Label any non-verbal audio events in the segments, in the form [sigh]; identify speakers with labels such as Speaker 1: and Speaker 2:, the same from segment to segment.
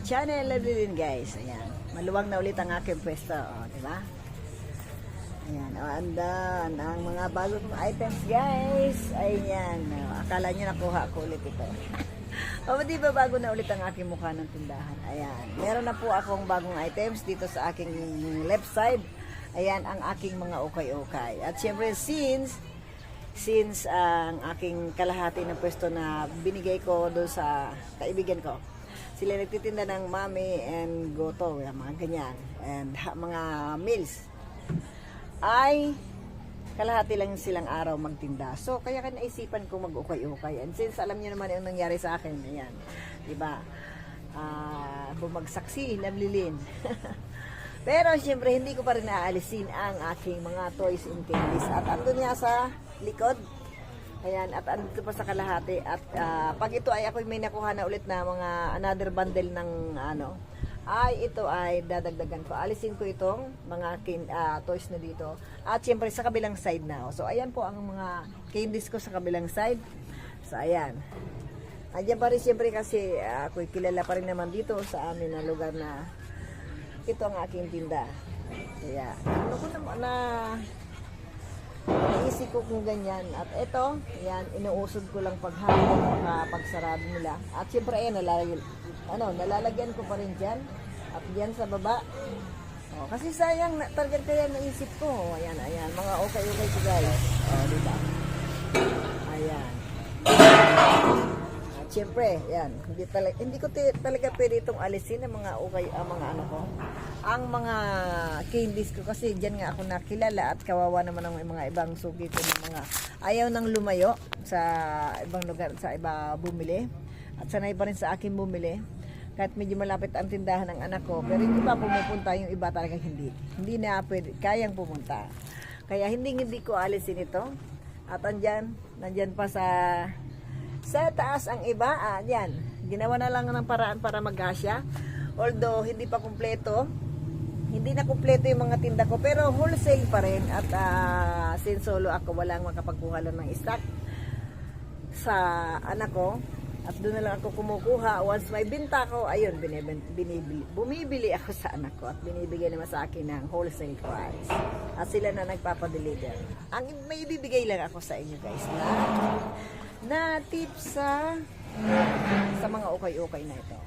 Speaker 1: my channel. Lovely din guys. Ayan, maluwag na ulit ang aking pwesto. O, di ba? Ayan, o, andan. Ang mga bagong items guys. Ayan, o, akala nyo nakuha ko ulit ito. [laughs] o, di ba bago na ulit ang aking mukha ng tindahan? Ayan, meron na po akong bagong items dito sa aking left side. Ayan, ang aking mga ukay-ukay. At syempre, since since ang aking kalahati ng pwesto na binigay ko doon sa kaibigan ko. Sila nagtitinda ng mami and goto, mga ganyan, and ha- mga meals. Ay, kalahati lang silang araw magtinda. So, kaya ka naisipan ko mag-ukay-ukay. And since alam niyo naman yung nangyari sa akin, ayan, di ba? Ah, bumagsak si Navlilin. [laughs] Pero siyempre hindi ko pa rin naaalisin ang aking mga toys and candies. At ando niya sa likod. Ayan, at andito pa sa kalahati. At ah, pag ito ay ako may nakuha na ulit na mga another bundle ng ano, ay ito ay dadagdagan ko. Alisin ko itong mga kin, ah, toys na dito. At siyempre sa kabilang side na. So ayan po ang mga candies ko sa kabilang side. So ayan. Andiyan pa rin siyempre kasi ah, ako'y kilala pa rin naman dito sa amin na lugar na ito ang aking tinda. Kaya, ano ko naman na naisip ko kung ganyan. At ito, yan, inuusod ko lang paghapon, pagsarado nila. At siyempre, ayan, nalalagyan, ano, nalalagyan ko pa rin dyan. At dyan sa baba. Oh, kasi sayang, talagang kaya naisip ko. Oh, ayan, ayan, mga okay-okay guys. Oh, di ba? Ayan. At syempre, yan, hindi talaga hindi ko talaga pwede itong alisin ang mga okay ang mga ano ko. Ang mga candies ko kasi diyan nga ako nakilala at kawawa naman ang mga ibang suki ko ng mga ayaw nang lumayo sa ibang lugar sa iba bumili. At sanay pa rin sa akin bumili. Kahit medyo malapit ang tindahan ng anak ko, pero yung iba pumupunta, yung iba talaga hindi. Hindi na pwede, kayang pumunta. Kaya hindi hindi ko alisin ito. At andyan, nandyan pa sa sa taas ang iba, ah, yan. Ginawa na lang ng paraan para magasya. Although, hindi pa kumpleto. Hindi na kumpleto yung mga tinda ko. Pero wholesale pa rin. At ah, since solo ako, walang makapagkuha lang ng stock sa anak ko. At doon na lang ako kumukuha. Once may binta ko, ayun, binibili, bumibili ako sa anak ko. At binibigay naman sa akin ng wholesale price. At sila na nagpapadeliver. Ang may ibibigay lang ako sa inyo guys na na tips sa sa mga ukay-ukay na ito.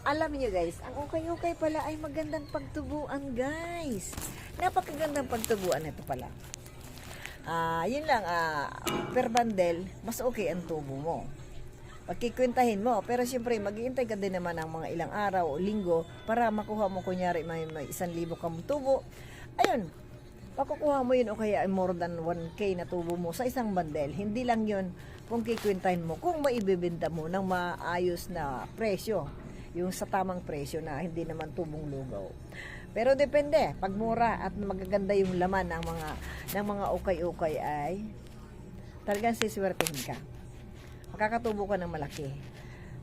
Speaker 1: Alam niyo guys, ang ukay-ukay pala ay magandang pagtubuan guys. Napakagandang pagtubuan ito pala. Ah, yun lang, ah, per bundle, mas okay ang tubo mo. Pagkikwentahin mo, pero siyempre mag-iintay ka din naman ng mga ilang araw o linggo para makuha mo kunyari may, may isang libo kang tubo. Ayun, pakukuha mo yun o kaya ay more than 1K na tubo mo sa isang bundle. Hindi lang yun kung kikwentahin mo, kung maibibenta mo ng maayos na presyo. Yung sa tamang presyo na hindi naman tubong lugaw. Pero depende, pag mura at magaganda yung laman ng mga ng mga ukay-ukay ay talagang siswertehin ka. Makakatubo ka ng malaki.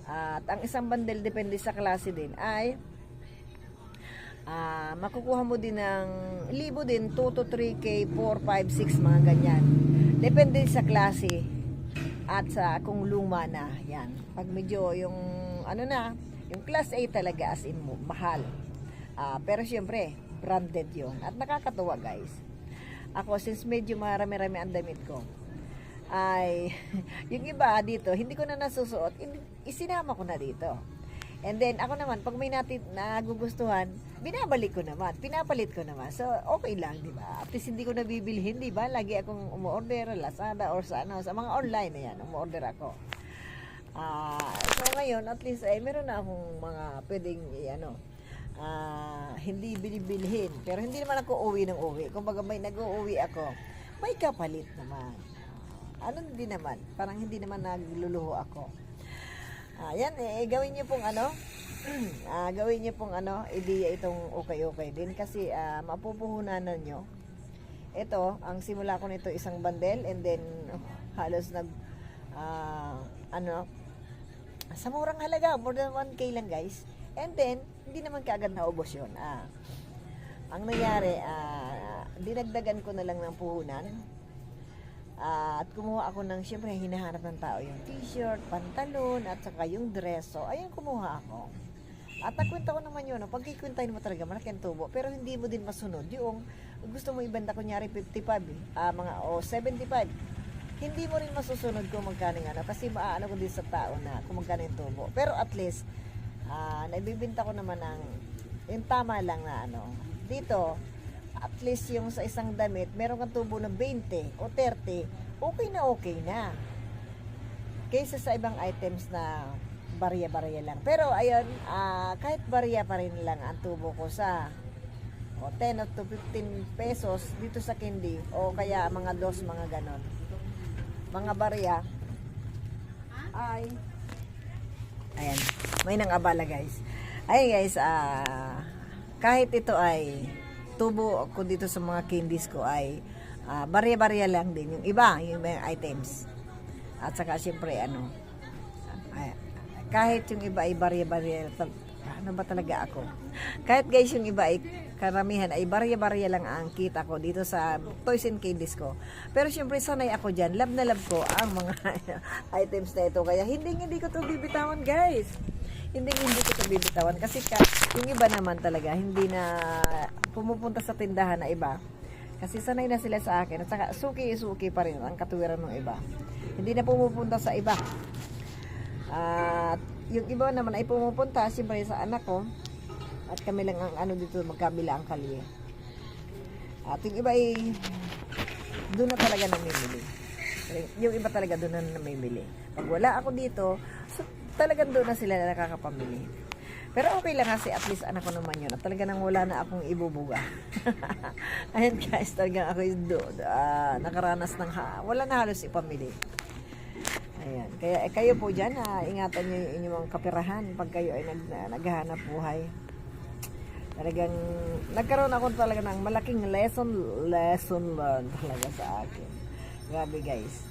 Speaker 1: At ang isang bundle depende sa klase din ay ah makukuha mo din ng libo din 2 to 3k 4, 5, 6 mga ganyan. Depende sa klase at sa kung luma na yan. Pag medyo yung ano na yung class A talaga as in mahal. Ah, pero syempre branded yon at nakakatuwa guys. Ako since medyo marami-rami ang damit ko ay [laughs] yung iba dito hindi ko na nasusuot isinama ko na dito And then, ako naman, pag may natin nagugustuhan, binabalik ko naman, pinapalit ko naman. So, okay lang, di ba? At least hindi ko nabibilhin, di ba? Lagi akong umuorder, Lazada, or sa, ano, sa mga online na yan, umuorder ako. Ah, so, ngayon, at least, eh, meron na akong mga pwedeng, eh, ano, ah, hindi binibilhin. Pero hindi naman ako uwi ng uwi. Kung baga may nag-uuwi ako, may kapalit naman. Ano din naman, parang hindi naman nagluluho ako. Ayan, eh, gawin niyo pong ano, [clears throat] ah, gawin niyo pong ano, ideya itong okay-okay din kasi ah, mapupuhunanan niyo. Ito, ang simula ko nito isang bandel and then oh, halos nag, ah, ano, sa murang halaga, more than 1K lang guys. And then, hindi naman kaagad naubos yun. Ah, ang nangyari, ah, dinagdagan ko na lang ng puhunan Ah, at kumuha ako ng, syempre, hinahanap ng tao yung t-shirt, pantalon, at saka yung dress. So, ayun, kumuha ako. At nakwenta ko naman yun, no? pagkikwentahin mo talaga, malaki ang tubo. Pero hindi mo din masunod. Yung gusto mo ibenta, kunyari 55, eh, ah, mga, o 75. Hindi mo rin masusunod kung magkano ano. Kasi maaano ko din sa tao na kung magkano yung tubo. Pero at least, ah, naibibinta ko naman ng, yung tama lang na ano. Dito, at least yung sa isang damit, meron kang tubo na 20 o 30, okay na okay na. Kaysa sa ibang items na barya-barya lang. Pero ayun, ah, kahit barya pa rin lang ang tubo ko sa o 10 up to 15 pesos dito sa candy o kaya mga dos mga ganon. Mga barya ay ayan, may nang abala guys. Ay guys, ah kahit ito ay tubo ko dito sa mga candies ko ay ah, barya-barya lang din yung iba, yung mga items. At saka siyempre ano, kahit yung iba ay barya-barya, ano ba talaga ako? Kahit guys yung iba ay karamihan ay barya-barya lang ang kita ko dito sa toys and candies ko. Pero syempre sanay ako dyan. Love na love ko ang mga [laughs] items na ito. Kaya hindi hindi ko to bibitawan guys. Hindi hindi ko bibitawan. Kasi ka, yung iba naman talaga hindi na pumupunta sa tindahan na iba. Kasi sanay na sila sa akin. At saka suki-suki pa rin ang katuwiran ng iba. Hindi na pumupunta sa iba. At yung iba naman ay pumupunta siyempre sa anak ko. At kami lang ang ano dito magkabila ang kalye. At yung iba ay doon na talaga namimili. Yung iba talaga doon na namimili. Pag wala ako dito, so, talagang doon na sila na nakakapamili. Pero okay lang kasi at least anak ko naman yun. At talaga nang wala na akong ibubuga. [laughs] Ayan guys, talagang ako is do, ah, nakaranas ng ha, wala na halos ipamili. Ayan. Kaya eh, kayo po dyan, ah, ingatan nyo yung inyong kapirahan pag kayo ay nag, na- naghahanap buhay. Talagang nagkaroon ako talaga ng malaking lesson, lesson learned talaga sa akin. Grabe guys.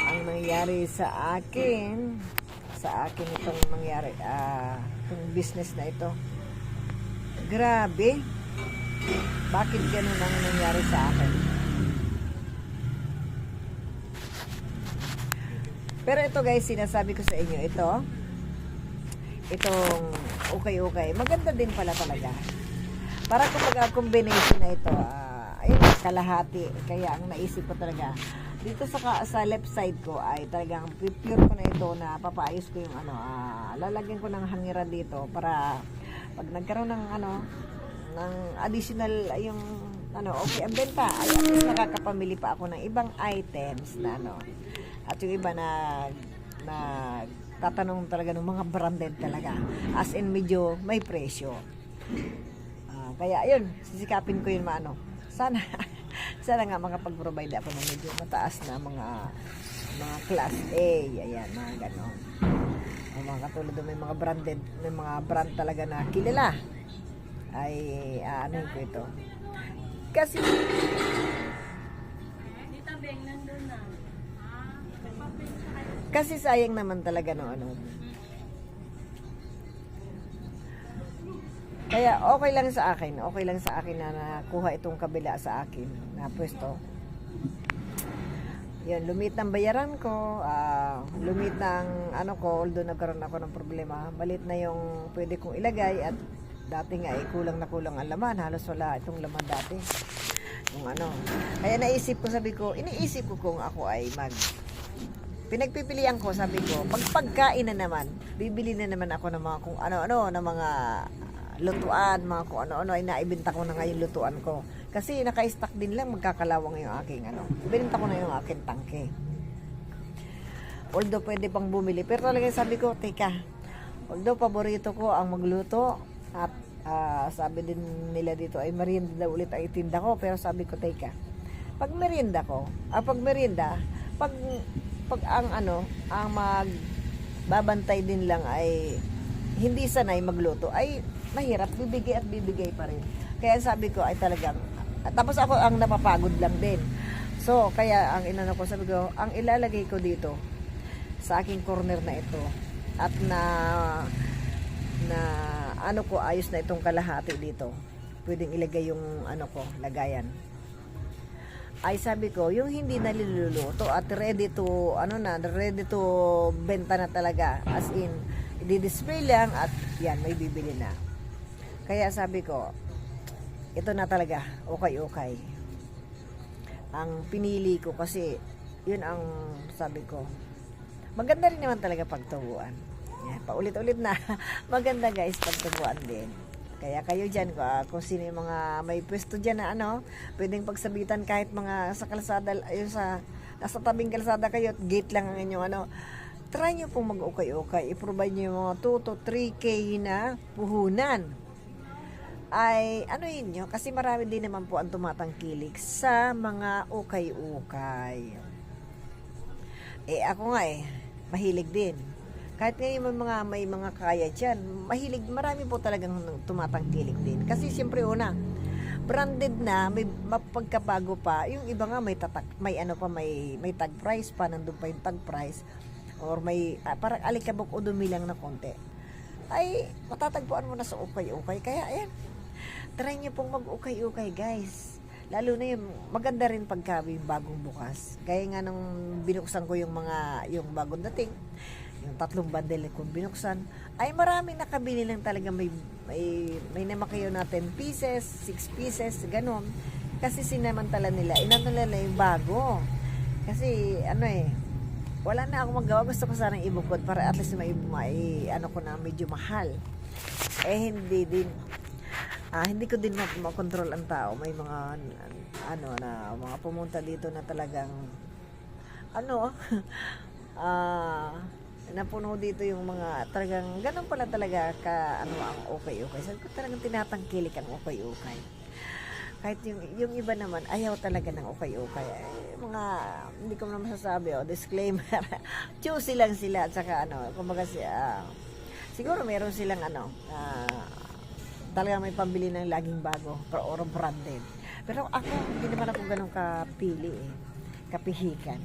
Speaker 1: Ang nangyari sa akin, sa akin itong nangyari, ah, itong business na ito. Grabe. Bakit ganun ang nangyari sa akin? Pero ito guys, sinasabi ko sa inyo, ito, itong okay-okay, maganda din pala talaga. Para kumbaga combination na ito, ah, ayun, kalahati. Kaya ang naisip ko talaga, dito sa, sa left side ko ay talagang pure ko na ito na papaayos ko yung ano, ah, lalagyan ko ng hangiran dito para pag nagkaroon ng ano, ng additional yung ano, okay ang benta ay at least nakakapamili pa ako ng ibang items na ano. At yung iba na na tatanong talaga ng mga branded talaga. As in medyo may presyo. Ah, kaya ayun, sisikapin ko yun maano. Sana [laughs] sana nga makapag-provide ako ng medyo mataas na mga mga class A, ayan, mga ganon. Ang mga katulad may mga branded, may mga brand talaga na kilala. Ay, ah, ano ko ito. Kasi, kasi sayang naman talaga no ano. Kaya okay lang sa akin, okay lang sa akin na nakuha itong kabila sa akin na pwesto. Yun, lumit ng bayaran ko, ah, lumit ng ano ko, although nagkaroon ako ng problema, balit na yung pwede kong ilagay at dati nga eh, kulang na kulang ang laman, halos wala itong laman dati. Yung ano. Kaya naisip ko, sabi ko, iniisip ko kung ako ay mag pinagpipilian ko, sabi ko, pag pagkain na naman, bibili na naman ako ng mga kung ano-ano, ng mga lutuan, mga kung ano-ano, ay naibenta ko na ngayon lutuan ko. Kasi naka-stock din lang, magkakalawang yung aking ano. Binenta ko na yung aking tangke. Although pwede pang bumili, pero talaga sabi ko, teka, although paborito ko ang magluto, at ah, sabi din nila dito ay merienda daw ulit ang itinda ko, pero sabi ko, teka, pag merienda ko, ah, pag merienda, pag pag ang ano, ang mag babantay din lang ay hindi sanay magluto ay mahirap bibigay at bibigay pa rin. Kaya sabi ko ay talagang tapos ako ang napapagod lang din. So, kaya ang inano ko sabi ko, ang ilalagay ko dito sa aking corner na ito at na na ano ko ayos na itong kalahati dito. Pwedeng ilagay yung ano ko, lagayan ay sabi ko, yung hindi naliluluto at ready to, ano na, ready to benta na talaga. As in, i-display lang at yan, may bibili na. Kaya sabi ko, ito na talaga, okay-okay. Ang pinili ko kasi, yun ang sabi ko, maganda rin naman talaga pagtubuan. Yan, paulit-ulit na. [laughs] maganda guys, pagtubuan din. Kaya kayo dyan, ah, kung sino yung mga may pwesto dyan na ano, pwedeng pagsabitan kahit mga sa kalsada, ayun sa, nasa tabing kalsada kayo, at gate lang ang inyong ano, try nyo pong mag-ukay-ukay. I-provide nyo yung mga 2 to 3K na puhunan. Ay, ano yun nyo? Kasi marami din naman po ang tumatangkilik sa mga ukay-ukay. Eh, ako nga eh, mahilig din. Kahit ngayon may mga, may mga kaya dyan, mahilig, marami po talagang tumatangkilik din. Kasi siyempre una, branded na, may mapagkabago pa. Yung iba nga may tatak, may ano pa, may, may tag price pa, nandun pa yung tag price. Or may, ah, parang alikabok o dumilang na konti. Ay, matatagpuan mo na sa ukay-ukay. Kaya, ayan, try nyo pong mag-ukay-ukay, guys. Lalo na yung maganda rin pagka yung bagong bukas. Gaya nga nung binuksan ko yung mga, yung bagong dating, yung tatlong bundle kong binuksan, ay marami nakabili lang talaga may, may, may namakayo na 10 pieces, 6 pieces, ganon. Kasi sinamantala nila, inano nila yung bago. Kasi, ano eh, wala na ako magawa. Gusto ko sanang ibukod para at least may, may ano ko na medyo mahal. Eh, hindi din. Ah, hindi ko din ma- makontrol ang tao. May mga ano na mga pumunta dito na talagang ano [laughs] ah napuno dito yung mga talagang ganun pala talaga ka ano ang okay okay. Sabi ko talagang tinatangkilik ang okay okay. Kahit yung, yung iba naman, ayaw talaga ng okay-okay. Eh, mga, hindi ko naman masasabi, oh, disclaimer. [laughs] Choosy lang sila, at saka ano, kumbaga si, ah, siguro meron silang ano, ah, talaga may pambili ng laging bago, or, or branded. Pero ako, hindi naman ako ganun kapili eh, kapihikan.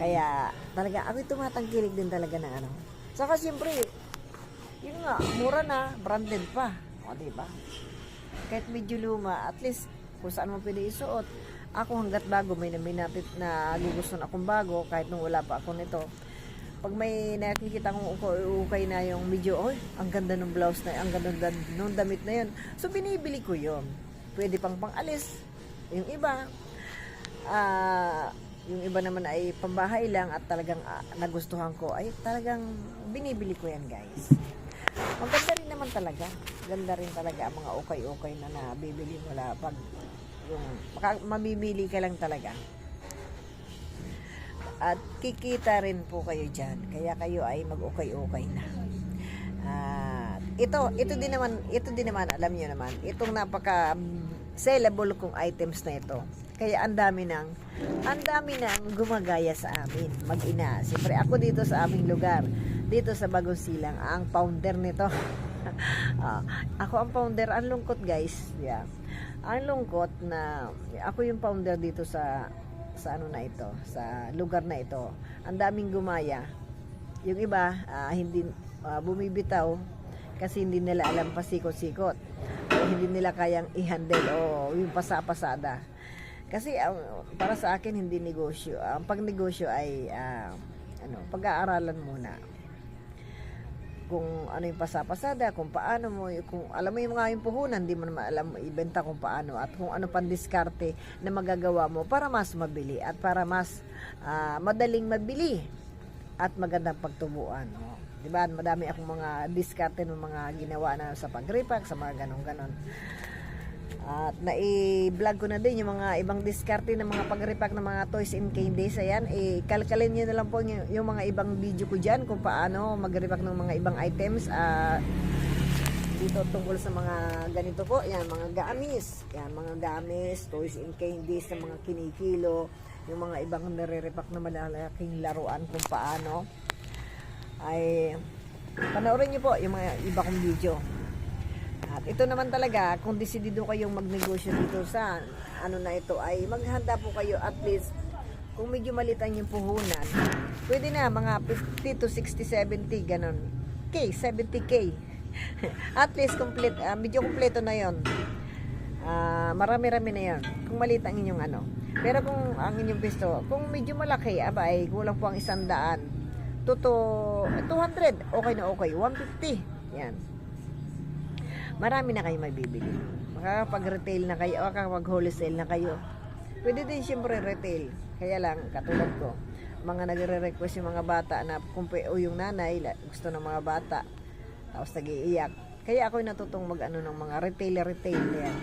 Speaker 1: Kaya, talaga, ako tumatangkilik din talaga ng ano. Saka siyempre, yun nga, mura na, branded pa. O, di ba? kahit medyo luma, at least kung saan mo pwede. Ako hanggat bago, may naminapit na gugustuhan akong bago, kahit nung wala pa ako nito. Pag may nakikita kong ukay na yung medyo, oy, ang ganda ng blouse na, ang ganda ng damit na yun. So, binibili ko yun. Pwede pang pangalis. Yung iba, ah, yung iba naman ay pambahay lang at talagang ah, nagustuhan ko, ay talagang binibili ko yan, guys. Maganda rin naman talaga. Ganda rin talaga ang mga ukay-ukay na nabibili wala pag yung mamimili ka lang talaga. At kikita rin po kayo dyan. Kaya kayo ay mag-ukay-ukay na. At ito, ito din naman, ito din naman, alam niyo naman, itong napaka sellable kong items na ito. Kaya ang dami nang, ang dami nang gumagaya sa amin, mag-ina. Siyempre ako dito sa aming lugar, dito sa Bagong Silang, ang founder nito. [laughs] Ah, ako ang founder, ang lungkot guys. Yeah. Ang lungkot na ako yung founder dito sa sa ano na ito, sa lugar na ito. Ang daming gumaya. Yung iba, ah, hindi ah, bumibitaw kasi hindi nila alam pasikot-sikot. Hindi nila kayang i-handle o yung pasa-pasada. Kasi ang- para sa akin hindi negosyo. Ang pagnegosyo ay ah, ano, pag-aaralan muna kung ano yung pasapasada, kung paano mo, kung alam mo yung mga yung puhunan, hindi mo naman alam ibenta kung paano at kung ano pang diskarte na magagawa mo para mas mabili at para mas ah, madaling mabili at magandang pagtubuan. No? Di ba? Madami akong mga diskarte ng mga ginawa na sa pagripak, sa mga ganon-ganon. At nai-vlog ko na din yung mga ibang diskarte ng mga pagripak ng mga toys and candies. Ayan, i-kalkalin nyo na lang po yung, mga ibang video ko dyan kung paano magripak ng mga ibang items. Ah, dito tungkol sa mga ganito po, yan, mga gamis. Yan, mga gamis, toys and candies na mga kinikilo. Yung mga ibang nare-repack na malalaking laruan kung paano. Ay, panoorin nyo po yung mga iba kong video. At ito naman talaga, kung desidido kayong magnegosyo dito sa ano na ito, ay maghanda po kayo at least kung medyo malitan yung puhunan, pwede na mga 50 to 60, 70, ganon. K, 70K. [laughs] at least complete, ah, medyo kompleto na yon. Ah, marami-rami na yon. Kung maliit ang inyong ano. Pero kung ang inyong pisto, kung medyo malaki, aba ay kulang po ang isang daan. Toto, 200, okay na okay. 150. Yan. Marami na kayo may bibili. Makakapag-retail na kayo, makakapag-wholesale na kayo. Pwede din siyempre retail. Kaya lang, katulad ko, mga nagre-request yung mga bata na kung o yung nanay, gusto ng mga bata, tapos nag-iiyak. Kaya ako natutong mag ano ng mga retail-retail yan.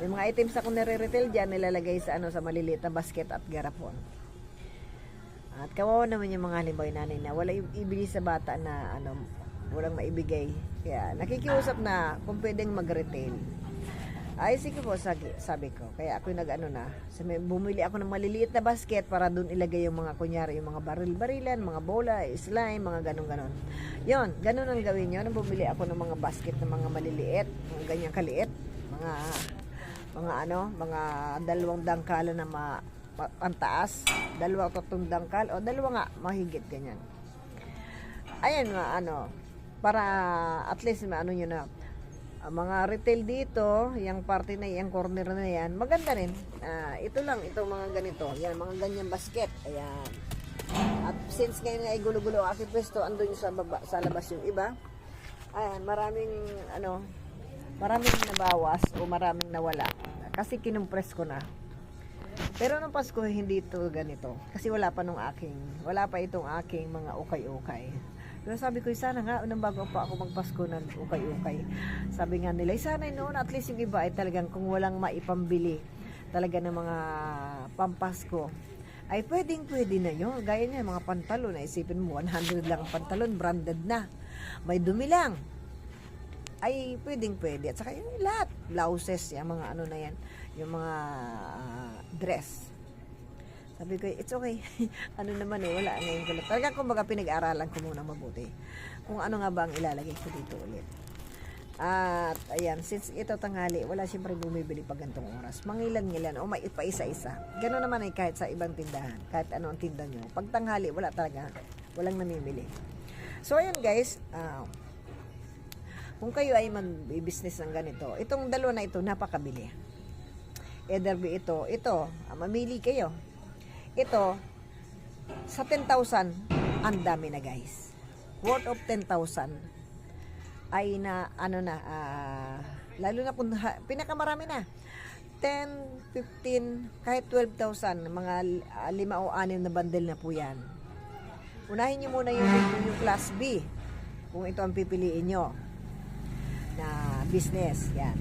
Speaker 1: May mga items ako nire-retail dyan, nilalagay sa ano sa maliliit na basket at garapon. At kawawa naman yung mga halimbawa yung nanay na wala ibili sa bata na ano, walang maibigay. Kaya nakikiusap na kung pwedeng mag-retail. Ay, sige po, sabi, sabi ko. Kaya ako nag-ano na, bumili ako ng maliliit na basket para doon ilagay yung mga, kunyari, yung mga baril-barilan, mga bola, slime, mga ganun-ganon. Yon, ganun ang gawin. Nung bumili ako ng mga basket na mga maliliit, mga ganyang kaliit, mga, mga ano, mga dalawang dangkala na ma, ma- pantaas, dalawa tatlong dangkal, o dalawa nga, mahigit ganyan. Ayan nga, ano, para at least maano nyo na, ang mga retail dito, yung parte na yung corner na yan, maganda rin. Ah, ito lang, itong mga ganito. Yan, mga ganyan basket. Ayan. At since ngayon nga gulo-gulo aking pwesto, andun sa, baba, sa labas yung iba. Ayan, maraming, ano, maraming nabawas o maraming nawala. Kasi kinumpres ko na. Pero nung Pasko, hindi ito ganito. Kasi wala pa nung aking, wala pa itong aking mga ukay-ukay. Pero sabi ko, sana nga, unang bago pa ako magpasko ng ukay-ukay. Sabi nga nila, sana noon, at least yung iba ay talagang kung walang maipambili talaga ng mga pampasko, ay pwedeng pwede na yun. Gaya niya, mga pantalon, naisipin mo, 100 lang ang pantalon, branded na. May dumi lang. Ay, pwedeng pwede. At saka yung lahat, blouses, yung mga ano na yan, yung mga ah, dress. Sabi ko, it's okay. [laughs] ano naman eh, wala ngayon lang. Talagang kumbaga pinag-aralan ko muna mabuti. Kung ano nga ba ang ilalagay ko dito ulit. At ayan, since ito tanghali, wala siyempre bumibili pag gantong oras. Mangilan-ngilan o may pa isa-isa. Gano'n naman ay kahit sa ibang tindahan. Kahit ano ang tinda nyo. Pag tanghali, wala talaga. Walang namimili. So ayan guys, ah, kung kayo ay mag-business ng ganito, itong dalawa na ito, napakabili. Either be ito, ito, ah, mamili kayo. Ito, sa 10,000, ang dami na guys. Worth of 10,000 ay na, ano na, ah, lalo na kung pinakamarami na. 10, 15, kahit 12,000, mga ah, lima o anim na bundle na po yan. Unahin nyo muna yung, yung class B, kung ito ang pipiliin nyo na business. Yan.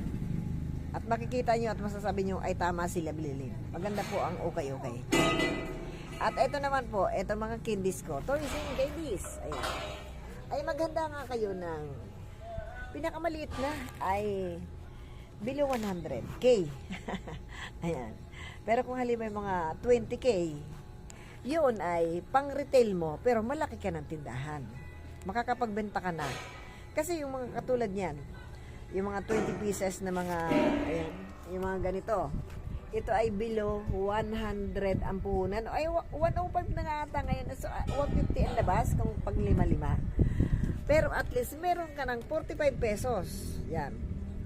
Speaker 1: At makikita nyo at masasabi nyo ay tama sila bililin. Maganda po ang okay-okay. At ito naman po, ito mga candies ko. And candies. Ayan. Ay maganda nga kayo ng pinakamaliit na ay below 100k. [laughs] Ayan. Pero kung halimbawa mga 20k, yun ay pang retail mo pero malaki ka ng tindahan. Makakapagbenta ka na. Kasi yung mga katulad niyan, yung mga 20 pieces na mga ayan, yung mga ganito. Ito ay below 100 ang puhunan. Ay, wa- 105 na nga ata ngayon. So, ah, 150 ang labas kung pag lima-lima. Pero at least meron ka ng 45 pesos. Yan.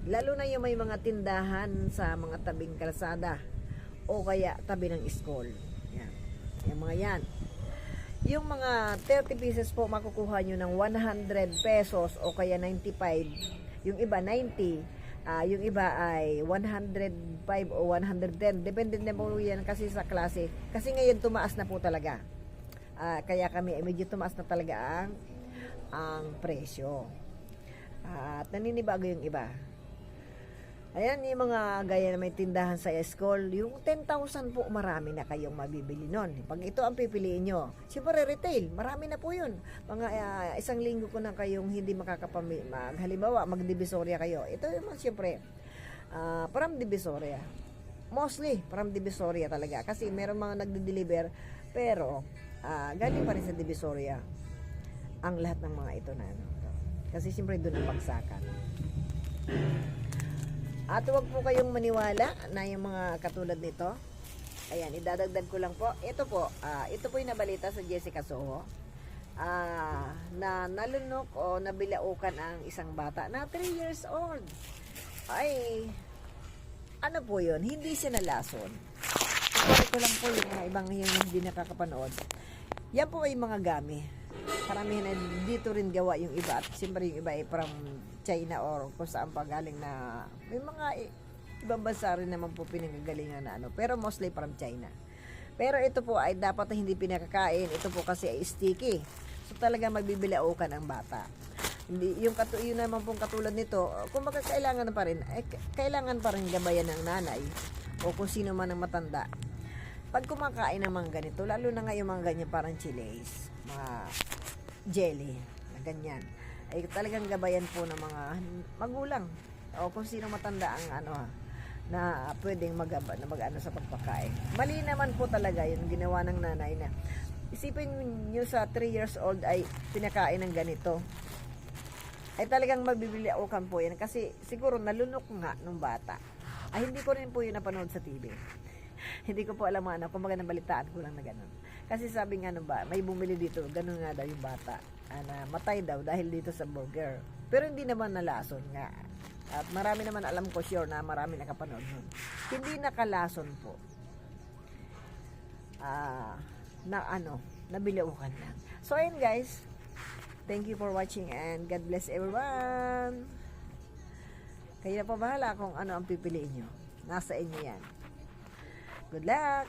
Speaker 1: Lalo na yung may mga tindahan sa mga tabing kalsada o kaya tabi ng school. Yan. Yung mga yan. Yung mga 30 pieces po makukuha nyo ng 100 pesos o kaya 95. Yung iba 90. Ah, yung iba ay 105 o 110. Depende na po yan kasi sa klase. Kasi ngayon tumaas na po talaga. Ah, kaya kami ay medyo tumaas na talaga ang ang presyo. At naninibago yung iba. Ayan, yung mga gaya na may tindahan sa school, yung 10,000 po, marami na kayong mabibili nun. Pag ito ang pipiliin nyo, siyempre retail, marami na po yun. Mga ah, isang linggo ko na kayong hindi makakapamili, mag, halimbawa, mag-divisoria kayo. Ito yung siyempre, ah, from Divisoria. Mostly, from Divisoria talaga. Kasi meron mga nagde-deliver, pero ah, galing pa rin sa Divisoria ang lahat ng mga ito na ano. Kasi siyempre doon ang bagsakan. At huwag po kayong maniwala na yung mga katulad nito. Ayan, idadagdag ko lang po. Ito po, ah, ito po yung nabalita sa Jessica Soho. Ah, na nalunok o nabilaukan ang isang bata na 3 years old. Ay, ano po yun? Hindi siya nalason. ko lang po yung mga ibang yung hindi nakakapanood. Yan po ay mga gami. Karamihan ay dito rin gawa yung iba. At siyempre yung iba ay from China or kung saan pa galing na may mga ibang bansa rin naman po pinagagalingan na ano. Pero mostly from China. Pero ito po ay dapat hindi pinakakain. Ito po kasi ay sticky. So talaga magbibilaukan ang bata. Hindi, yung katu yun naman pong katulad nito, kung kailangan pa rin, eh, kailangan pa rin gabayan ng nanay o kung sino man ang matanda. Pag kumakain ng mga ganito, lalo na nga yung mga ganyan parang chiles, mga jelly, na ganyan, ay talagang gabayan po ng mga magulang o kung sino matanda ang ano ha, na pwedeng mag, na mag-ano sa pagpakain. Mali naman po talaga yung ginawa ng nanay na isipin nyo sa 3 years old ay pinakain ng ganito ay talagang magbibiliaukan po yan kasi siguro nalunok nga nung bata. Ay hindi ko rin po yun napanood sa TV. [laughs] hindi ko po alam ano, kumbaga nabalitaan ko lang na ganun. Kasi sabi nga nung ba, may bumili dito, ganun nga daw yung bata. ah, na matay daw dahil dito sa burger. Pero hindi naman nalason nga. At marami naman alam ko sure na marami nakapanood nun. Hindi nakalason po. Ah, na ano, nabiliaukan lang. So ayun guys, Thank you for watching and God bless everyone. Kayo na pa bahala kung ano ang pipiliin nyo. Nasa inyo yan. Good luck!